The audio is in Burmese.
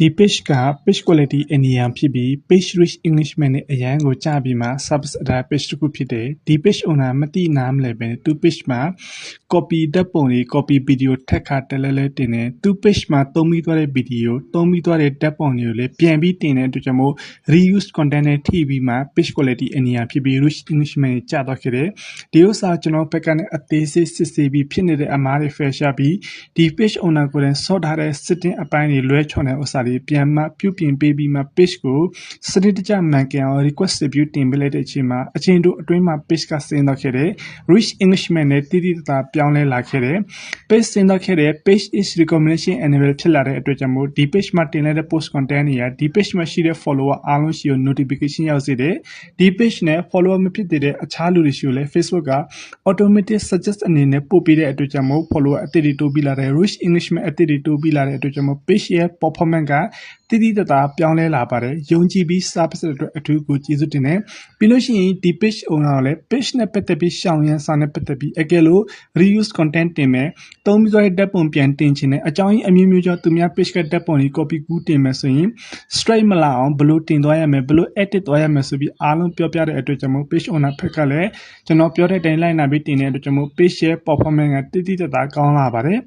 ဒီ page က page quality အနီရောင်ဖြစ်ပြီး page reach engagement နဲ့အရန်ကိုကြပြီးမှ service အတား page တစ်ခုဖြစ်တယ်ဒီ page owner မတိနားမလဲပဲသူ page မှာ copy ဓာတ်ပုံတွေ copy video ထက်ခါတလဲလဲတင်တယ်သူ page မှာသုံးပြီးသွားတဲ့ video သုံးပြီးသွားတဲ့ဓာတ်ပုံတွေကိုလည်းပြန်ပြီးတင်တဲ့အတွက်ကြောင့်မို့ reuse content နဲ့ထိပြီးမှ page quality အနီရောင်ဖြစ်ပြီး reach engagement တွေကျသွားခဲ့တယ်ဒီဥစ္စာကျွန်တော်ဘက်ကနေအသေးစိတ်စစ်ဆေးပြီးဖြစ်နေတဲ့အမားတွေ fair ရှာပြီးဒီ page owner ကိုလည်းစော့ထားတဲ့ setting အပိုင်းတွေလွဲချော်တဲ့ဥစ္စာတွေပြန်မှပြုပြင်ပေးပြီးမှ page ကိုစနစ်တကျမှန်ကန်အောင် request review တင်ပေးလိုက်တဲ့အချိန်မှာအချိန်တို့အတွင်းမှာ page ကဆင်းတော့ခဲ့တယ် reach engagement နဲ့တိတိတသားပြောင်းလဲလာခဲ့တယ် page ဆင်းတော့ခဲ့တယ် page is recommendation enable ဖြစ်လာတဲ့အတွက်ကြောင့်မို့ဒီ page မှာတင်လိုက်တဲ့ post content တွေကဒီ page မှာရှိတဲ့ follower အားလုံးရှိကို notification ရောက်စေတယ်ဒီ page နဲ့ follower မဖြစ်သေးတဲ့အခြားလူတွေရှိကိုလည်း Facebook က automatic suggest အနေနဲ့ပို့ပေးတဲ့အတွက်ကြောင့်မို့ follower အသစ်တွေတိုးပြီးလာတယ် reach engagement အသစ်တွေတိုးပြီးလာတဲ့အတွက်ကြောင့်မို့ page ရဲ့ performance ကတိတိတသားပြောင်းလဲလာပါတယ်ယုံကြည်ပြီး service အတွက်အထူးကိုကျေးဇူးတင်တယ်ပြီးလို့ရှိရင်ဒီ page owner ကိုလည်း page နဲ့ပတ်သက်ပြီးရှောင်ရန်စာနဲ့ပတ်သက်ပြီးအကယ်လို့ reuse content တင်မယ်သုံးပြီးသွားတဲ့ဓာတ်ပုံပြန်တင်ခြင်းနဲ့အကြောင်းရင်းအမျိုးမျိုးကြောင့်သူများ page ကဓာတ်ပုံတွေ copy ကူးတင်မယ်ဆိုရင် straight မလာအောင်ဘယ်လိုတင်သွားရမယ်ဘယ်လို edit သွားရမယ်ဆိုပြီးအားလုံးပြောပြတဲ့အတွက်ကြောင့်မို့ page owner ဖက်ကလည်းကျွန်တော်ပြောတဲ့အတိုင်းလိုက်နာပြီးတင်တဲ့အတွက်ကြောင့်မို့ page ရဲ့ performance ကတိတိတသားကောင်းလာပါတယ်